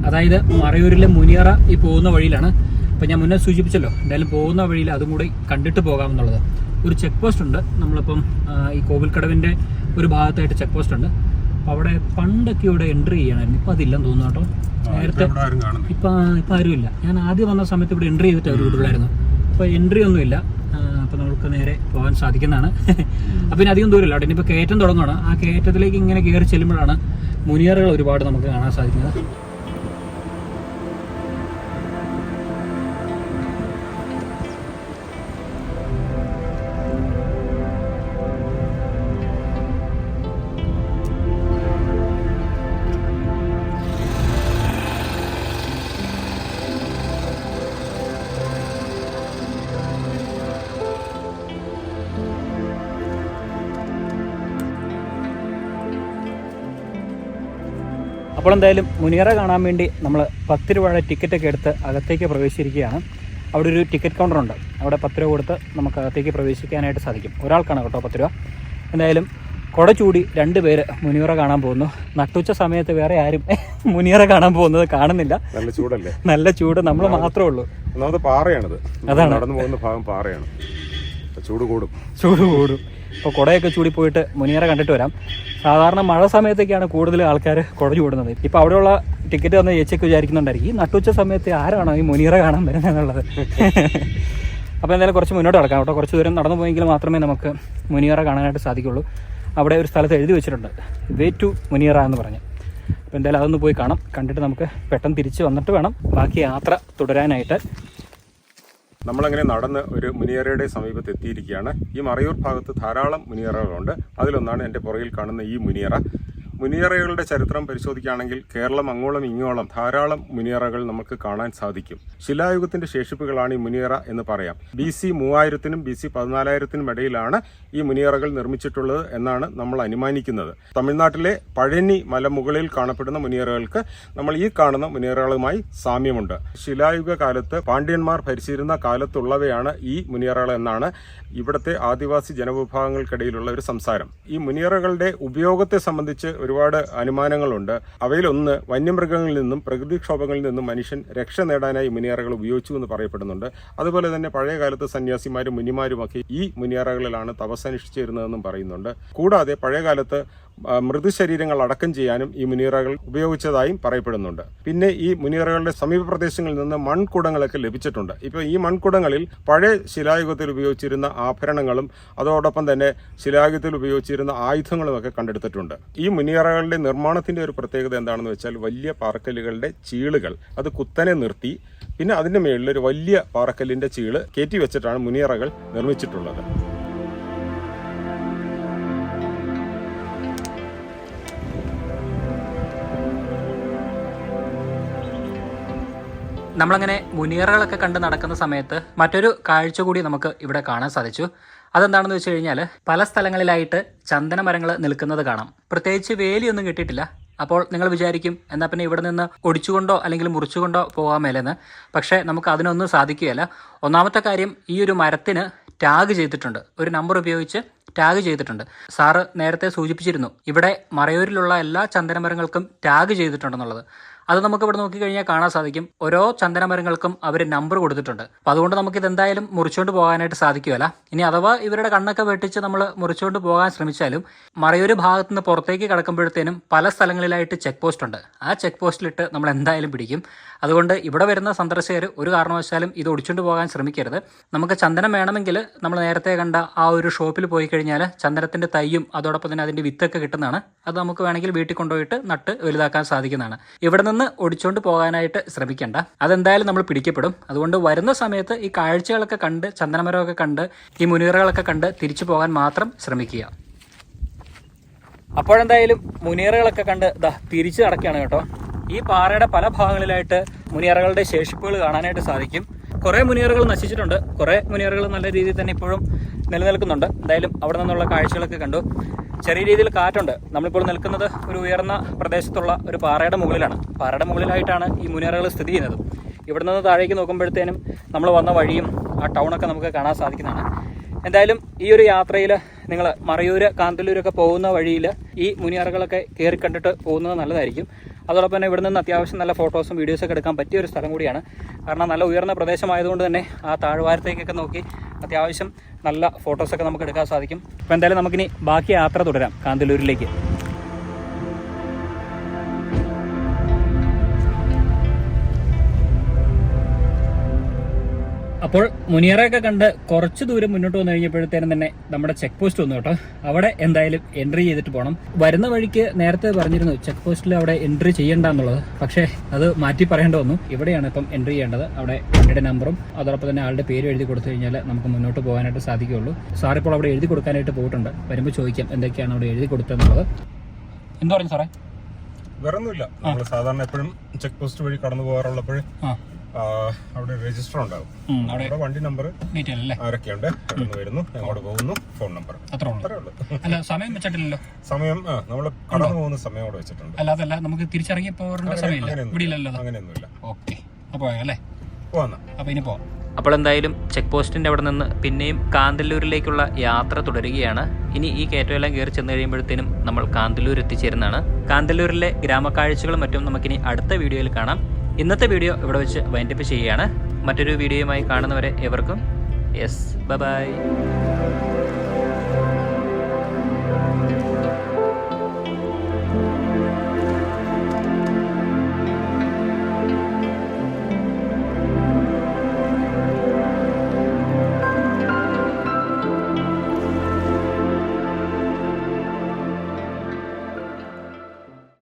അതായത് മറയൂരിലെ മുനിയറ ഈ പോകുന്ന വഴിയിലാണ്. അപ്പം ഞാൻ മുന്നേ സൂചിപ്പിച്ചല്ലോ എന്തായാലും പോകുന്ന വഴിയിൽ അതും കൂടി കണ്ടിട്ട് പോകാമെന്നുള്ളത്. ഒരു ചെക്ക് പോസ്റ്റ് ഉണ്ട്. നമ്മളിപ്പം ഈ കോവിൽക്കടവിന്റെ ഒരു ഭാഗത്തായിട്ട് ചെക്ക് പോസ്റ്റ് ഉണ്ട്. അപ്പോൾ അവിടെ പണ്ടൊക്കെ ഇവിടെ എൻട്രി ചെയ്യണമായിരുന്നു ഇപ്പം അതില്ലെന്ന് തോന്നുന്നു കേട്ടോ. നേരത്തെ ഇപ്പം ഇപ്പം ആരുമില്ല. ഞാൻ ആദ്യം വന്ന സമയത്ത് ഇവിടെ എൻട്രി ചെയ്തിട്ട് അവർ വിടുള്ളായിരുന്നു അപ്പോൾ എൻട്രി ഒന്നുമില്ല അപ്പോൾ നമുക്ക് നേരെ പോകാൻ സാധിക്കുന്നതാണ്. അപ്പം പിന്നെ അധികം ദൂരമില്ല അവിടെ ഇനിയിപ്പോൾ കയറ്റം തുടങ്ങുകയാണ് ആ കയറ്റത്തിലേക്ക് ഇങ്ങനെ കയറി ചെല്ലുമ്പോഴാണ് മുനിയറുകൾ ഒരുപാട് നമുക്ക് കാണാൻ സാധിക്കുന്നത്. അപ്പോൾ എന്തായാലും മുനിയറ കാണാൻ വേണ്ടി നമ്മൾ പത്ത് രൂപയുടെ ടിക്കറ്റൊക്കെ എടുത്ത് അകത്തേക്ക് പ്രവേശിച്ചിരിക്കുകയാണ്. അവിടെ ഒരു ടിക്കറ്റ് കൗണ്ടർ ഉണ്ട്. അവിടെ പത്ത് രൂപ കൊടുത്ത് നമുക്ക് അകത്തേക്ക് പ്രവേശിക്കാനായിട്ട് സാധിക്കും. ഒരാൾക്കാണ് കേട്ടോ പത്ത് രൂപ. എന്തായാലും കുട ചൂടി രണ്ട് പേര് മുനിയറ കാണാൻ പോകുന്നു. നട്ടുച്ച സമയത്ത് വേറെ ആരും മുനിയറ കാണാൻ പോകുന്നത് കാണുന്നില്ല. നല്ല ചൂടല്ലേ? നല്ല ചൂട് നമ്മൾ മാത്രമേ ഉള്ളൂ. ഒന്നാമത് പാറയാണിത്. അതാണ്. നടന്നു പോകുന്ന ഭാഗം പാറയാണ്. ചൂട് കൂടും. ചൂട് കൂടും. ഇപ്പോൾ കുടയൊക്കെ ചൂടി പോയിട്ട് മുനിയറ കണ്ടിട്ട് വരാം. സാധാരണ മഴ സമയത്തൊക്കെയാണ് കൂടുതൽ ആൾക്കാർ കുട ചൂടുന്നത്. ഇപ്പോൾ അവിടെയുള്ള ടിക്കറ്റ് വന്ന ചേച്ചിയൊക്കെ വിചാരിക്കുന്നുണ്ടായിരിക്കും നട്ടുച്ച സമയത്ത് ആരാണോ ഈ മുനിയറ കാണാൻ വരുന്നത് എന്നുള്ളത്? അപ്പോൾ എന്തായാലും കുറച്ച് മുന്നോട്ട് നടക്കാം കേട്ടോ. കുറച്ച് ദൂരം നടന്നു പോയെങ്കിൽ മാത്രമേ നമുക്ക് മുനിയറ കാണാനായിട്ട് സാധിക്കുള്ളൂ. അവിടെ ഒരു സ്ഥലത്ത് എഴുതി വെച്ചിട്ടുണ്ട് വേ ടു മുനിയറ എന്ന് പറഞ്ഞ്. അപ്പോൾ എന്തായാലും അതൊന്ന് പോയി കാണാം. കണ്ടിട്ട് നമുക്ക് പെട്ടെന്ന് തിരിച്ച് വന്നിട്ട് വേണം ബാക്കി യാത്ര തുടരാനായിട്ട്. നമ്മളങ്ങനെ നടന്ന് ഒരു മുനിയറയുടെ സമീപത്ത് എത്തിയിരിക്കുകയാണ്. ഈ മറയൂർ ഭാഗത്ത് ധാരാളം മുനിയറകളുണ്ട്. അതിലൊന്നാണ് എന്റെ പുറകിൽ കാണുന്ന ഈ മുനിയറ. മുനിയറകളുടെ ചരിത്രം പരിശോധിക്കുകയാണെങ്കിൽ കേരളം അങ്ങോളം ഇങ്ങോളം ധാരാളം മുനിയറകൾ നമുക്ക് കാണാൻ സാധിക്കും. ശിലായുഗത്തിന്റെ ശേഷിപ്പുകളാണ് ഈ മുനിയറ എന്ന് പറയാം. ബി സി മൂവായിരത്തിനും ബി സി പതിനാലായിരത്തിനും ഇടയിലാണ് ഈ മുനിയറകൾ നിർമ്മിച്ചിട്ടുള്ളത് എന്നാണ് നമ്മൾ അനുമാനിക്കുന്നത്. തമിഴ്നാട്ടിലെ പഴനി മലമുകളിൽ കാണപ്പെടുന്ന മുനിയറകൾക്ക് നമ്മൾ ഈ കാണുന്ന മുനിയറകളുമായി സാമ്യമുണ്ട്. ശിലായുഗ കാലത്ത് പാണ്ഡ്യന്മാർ ഭരിച്ചിരുന്ന കാലത്തുള്ളവയാണ് ഈ മുനിയറകൾ എന്നാണ് ഇവിടുത്തെ ആദിവാസി ജനവിഭാഗങ്ങൾക്കിടയിലുള്ള ഒരു സംസാരം. ഈ മുനിയറകളുടെ ഉപയോഗത്തെ സംബന്ധിച്ച് ഒരുപാട് അനുമാനങ്ങളുണ്ട്. അവയിലൊന്ന് വന്യമൃഗങ്ങളിൽ നിന്നും പ്രകൃതിക്ഷോഭങ്ങളിൽ നിന്നും മനുഷ്യൻ രക്ഷ നേടാനായി മുനിയറകൾ ഉപയോഗിച്ചു എന്ന് പറയപ്പെടുന്നുണ്ട്. അതുപോലെ തന്നെ പഴയ കാലത്ത് സന്യാസിമാരും മുനിമാരുമൊക്കെ ഈ മുനിയറകളിലാണ് തപസ്സനുഷ്ഠിച്ചിരുന്നതെന്നും പറയുന്നുണ്ട്. കൂടാതെ പഴയ കാലത്ത് ആ, മൃതശരീരങ്ങൾ അടക്കം ചെയ്യാനും ഈ മുനീറകൾ ഉപയോഗിച്ചതായും പറയപ്പെടുന്നുണ്ട്. പിന്നെ ഈ മുനീറകളുടെ സമീപ പ്രദേശങ്ങളിൽ നിന്ന് മൺകുടങ്ങളൊക്കെ ലഭിച്ചിട്ടുണ്ട്. ഇപ്പോൾ ഈ മൺകുടങ്ങളിൽ പഴയ ശിലായുഗത്തിൽ ഉപയോഗിച്ചിരുന്ന ആഭരണങ്ങളും അതോടൊപ്പം തന്നെ ശിലായുഗത്തിൽ ഉപയോഗിച്ചിരുന്ന ആയുധങ്ങളും ആയുധങ്ങളുമൊക്കെ കണ്ടെടുത്തിട്ടുണ്ട്. ഈ മുനിയറകളുടെ നിർമ്മാണത്തിന്റെ ഒരു പ്രത്യേകത എന്താണെന്ന് വെച്ചാൽ വലിയ പാറക്കല്ലുകളുടെ ചീളുകൾ. അത് കുത്തനെ നിർത്തി പിന്നെ അതിന്റെ മേളിൽ ഒരു വലിയ പാറക്കല്ലിന്റെ ചീൾ കയറ്റി വെച്ചിട്ടാണ് മുനിയറകൾ നിർമ്മിച്ചിട്ടുള്ളത്. നമ്മളങ്ങനെ മുനിയറകളൊക്കെ കണ്ട് നടക്കുന്ന സമയത്ത് മറ്റൊരു കാഴ്ച കൂടി നമുക്ക് ഇവിടെ കാണാൻ സാധിച്ചു. അതെന്താണെന്ന് വെച്ച് കഴിഞ്ഞാൽ പല സ്ഥലങ്ങളിലായിട്ട് ചന്ദന മരങ്ങൾ നിൽക്കുന്നത് കാണാം. പ്രത്യേകിച്ച് വേലിയൊന്നും കിട്ടിയിട്ടില്ല. അപ്പോൾ നിങ്ങൾ വിചാരിക്കും എന്നാൽ പിന്നെ ഇവിടെ നിന്ന് ഒടിച്ചുകൊണ്ടോ അല്ലെങ്കിൽ മുറിച്ചുകൊണ്ടോ പോകാൻ മേലെന്ന്. പക്ഷേ നമുക്ക് അതിനൊന്നും സാധിക്കുകയില്ല. ഒന്നാമത്തെ കാര്യം ഈ ഒരു മരത്തിന് ടാഗ് ചെയ്തിട്ടുണ്ട്. ഒരു നമ്പർ ഉപയോഗിച്ച് ടാഗ് ചെയ്തിട്ടുണ്ട്. സാറ് നേരത്തെ സൂചിപ്പിച്ചിരുന്നു ഇവിടെ മറയൂരിലുള്ള എല്ലാ ചന്ദനമരങ്ങൾക്കും ടാഗ് ചെയ്തിട്ടുണ്ടെന്നുള്ളത്. അത് നമുക്ക് ഇവിടെ നോക്കിക്കഴിഞ്ഞാൽ കാണാൻ സാധിക്കും. ഓരോ ചന്ദനമരങ്ങൾക്കും അവർ നമ്പർ കൊടുത്തിട്ടുണ്ട്. അപ്പോൾ അതുകൊണ്ട് നമുക്ക് ഇത് എന്തായാലും മുറിച്ചുകൊണ്ട് പോകാനായിട്ട് സാധിക്കുമല്ല ഇനി അഥവാ ഇവരുടെ കണ്ണൊക്കെ വെട്ടിച്ച് നമ്മൾ മുറിച്ചുകൊണ്ട് പോകാൻ ശ്രമിച്ചാലും മറയൂർ ഭാഗത്ത് നിന്ന് പുറത്തേക്ക് കിടക്കുമ്പോഴത്തേനും പല സ്ഥലങ്ങളിലായിട്ട് ചെക്ക് പോസ്റ്റ് ഉണ്ട്. ആ ചെക്ക് പോസ്റ്റിലിട്ട് നമ്മൾ എന്തായാലും പിടിക്കും. അതുകൊണ്ട് ഇവിടെ വരുന്ന സന്ദർശകർ ഒരു കാരണവശാലും ഇത് ഒടിച്ചുകൊണ്ട് പോകാൻ ശ്രമിക്കരുത്. നമുക്ക് ചന്ദനം വേണമെങ്കിൽ നമ്മൾ നേരത്തെ കണ്ട ആ ഒരു ഷോപ്പിൽ പോയി കഴിഞ്ഞാൽ ചന്ദനത്തിന്റെ തൈയും അതോടൊപ്പം തന്നെ അതിന്റെ വിത്തൊക്കെ കിട്ടുന്നതാണ്. അത് നമുക്ക് വേണമെങ്കിൽ വീട്ടിൽ കൊണ്ടുപോയിട്ട് നട്ട് വലുതാക്കാൻ സാധിക്കുന്നതാണ്. ഇവിടെ നിന്ന് ഒടിച്ചുകൊണ്ട് പോകാനായിട്ട് ശ്രമിക്കേണ്ട. അതെന്തായാലും നമ്മൾ പിടിക്കപ്പെടും. അതുകൊണ്ട് വരുന്ന സമയത്ത് ഈ കാഴ്ചകളൊക്കെ കണ്ട് ചന്ദനമരമൊക്കെ കണ്ട് ഈ മുനീറുകളൊക്കെ കണ്ട് തിരിച്ചു പോകാൻ മാത്രം ശ്രമിക്കുക. അപ്പോഴെന്തായാലും മുനീറകളൊക്കെ കണ്ട് ദാ തിരിച്ചു നടക്കുകയാണ് കേട്ടോ. ഈ പാറയുടെ പല ഭാഗങ്ങളിലായിട്ട് മുനിയറകളുടെ ശേഷിപ്പുകൾ കാണാനായിട്ട് സാധിക്കും. കുറേ മുനിയറകൾ നശിച്ചിട്ടുണ്ട്. കുറേ മുനിയറകൾ നല്ല രീതിയിൽ തന്നെ ഇപ്പോഴും നിലനിൽക്കുന്നുണ്ട്. എന്തായാലും അവിടെ നിന്നുള്ള കാഴ്ചകളൊക്കെ കണ്ടു. ചെറിയ രീതിയിൽ കാറ്റുണ്ട്. നമ്മളിപ്പോൾ നിൽക്കുന്നത് ഒരു ഉയർന്ന പ്രദേശത്തുള്ള ഒരു പാറയുടെ മുകളിലാണ്. പാറയുടെ മുകളിലായിട്ടാണ് ഈ മുനിയറകൾ സ്ഥിതി ചെയ്യുന്നത്. ഇവിടെ നിന്ന് താഴേക്ക് നോക്കുമ്പോഴത്തേനും നമ്മൾ വന്ന വഴിയും ആ ടൗണൊക്കെ നമുക്ക് കാണാൻ സാധിക്കുന്നതാണ്. എന്തായാലും ഈ ഒരു യാത്രയിൽ നിങ്ങൾ മറയൂര് കാന്തല്ലൂരൊക്കെ പോകുന്ന വഴിയിൽ ഈ മുനിയറകളൊക്കെ കയറി കണ്ടിട്ട് പോകുന്നത് നല്ലതായിരിക്കും. അതോടൊപ്പം തന്നെ ഇവിടെ നിന്ന് അത്യാവശ്യം നല്ല ഫോട്ടോസും വീഡിയോസൊക്കെ എടുക്കാൻ പറ്റിയ ഒരു സ്ഥലം കൂടിയാണ്. കാരണം നല്ല ഉയർന്ന പ്രദേശമായതുകൊണ്ട് തന്നെ ആ താഴ്വാരത്തേക്കൊക്കെ നോക്കി അത്യാവശ്യം നല്ല ഫോട്ടോസൊക്കെ നമുക്ക് എടുക്കാൻ സാധിക്കും. അപ്പോൾ എന്തായാലും നമുക്കിനി ബാക്കി യാത്ര തുടരാം. കാന്തല്ലൂരിലേക്ക്. അപ്പോൾ മുനിയറയൊക്കെ കണ്ട് കുറച്ച് ദൂരം മുന്നോട്ട് വന്നു കഴിഞ്ഞപ്പോഴത്തേനും തന്നെ നമ്മുടെ ചെക്ക് പോസ്റ്റ് വന്നു കേട്ടോ. അവിടെ എന്തായാലും എൻട്രി ചെയ്തിട്ട് പോകണം വരുന്ന വഴിക്ക് നേരത്തെ പറഞ്ഞിരുന്നു ചെക്ക് പോസ്റ്റിൽ അവിടെ എൻട്രി ചെയ്യണ്ട എന്നുള്ളത്. പക്ഷേ അത് മാറ്റി പറയേണ്ട വന്നു. ഇവിടെയാണ് ഇപ്പം എൻട്രി ചെയ്യേണ്ടത്. അവിടെ വണ്ടിയുടെ നമ്പറും അതോടൊപ്പം തന്നെ ആളുടെ പേര് എഴുതി കൊടുത്തു കഴിഞ്ഞാൽ നമുക്ക് മുന്നോട്ട് പോകാനായിട്ട് സാധിക്കുകയുള്ളൂ. സാർ ഇപ്പോൾ അവിടെ എഴുതി കൊടുക്കാനായിട്ട് പോയിട്ടുണ്ട്. വരുമ്പോൾ ചോദിക്കാം എന്തൊക്കെയാണ് അവിടെ എഴുതി കൊടുത്തതെന്നുള്ളത്. എന്താ പറഞ്ഞു സാറേ? വേറൊന്നുമില്ല. നമ്മൾ സാധാരണ എപ്പോഴും ചെക്ക് പോസ്റ്റ് വഴി കടന്നു പോകാറുള്ളപ്പോഴും അവിടെ രജിസ്റ്റർ ഉണ്ടാവും. അവിടെ വണ്ടി നമ്പർ അല്ലേ? ആരൊക്കെയുണ്ട്? വരുന്നു. എങ്ങോട്ട് പോകുന്നു? ഫോൺ നമ്പർ അത്ര ഉള്ളൂ. അല്ല സമയം വെച്ചിട്ടില്ലല്ലോ? സമയം നമ്മൾ കടന്നു പോകുന്ന സമയം അവിടെ വെച്ചിട്ടുണ്ട്. അല്ലാതല്ല നമുക്ക് തിരിച്ചിറങ്ങി പോകേണ്ട സമയമില്ല. അങ്ങനെയൊന്നുമില്ല. ഓക്കെ. അപ്പോൾ അല്ലേ? പോവാന്ന. അപ്പോൾ ഇനി പോവാം. അപ്പോൾ എന്തായാലും ചെക്ക് പോസ്റ്റിന്റെ അവിടെ നിന്ന് പിന്നെയും കാന്തല്ലൂരിലേക്കുള്ള യാത്ര തുടരുകയാണ്. ഇനി ഈ കയറ്റമെല്ലാം കയറി ചെന്ന് കഴിയുമ്പോഴത്തേനും നമ്മൾ കാന്തല്ലൂർ എത്തിച്ചേരുന്നതാണ്. കാന്തല്ലൂരിലെ ഗ്രാമക്കാഴ്ചകളും മറ്റും നമുക്കിനി അടുത്ത വീഡിയോയിൽ കാണാം. ഇന്നത്തെ വീഡിയോ ഇവിടെ വെച്ച് വൈൻഡപ്പ് ചെയ്യുകയാണ്. മറ്റൊരു വീഡിയോയുമായി കാണുന്നവരെ എവർക്കും യെസ് ബൈ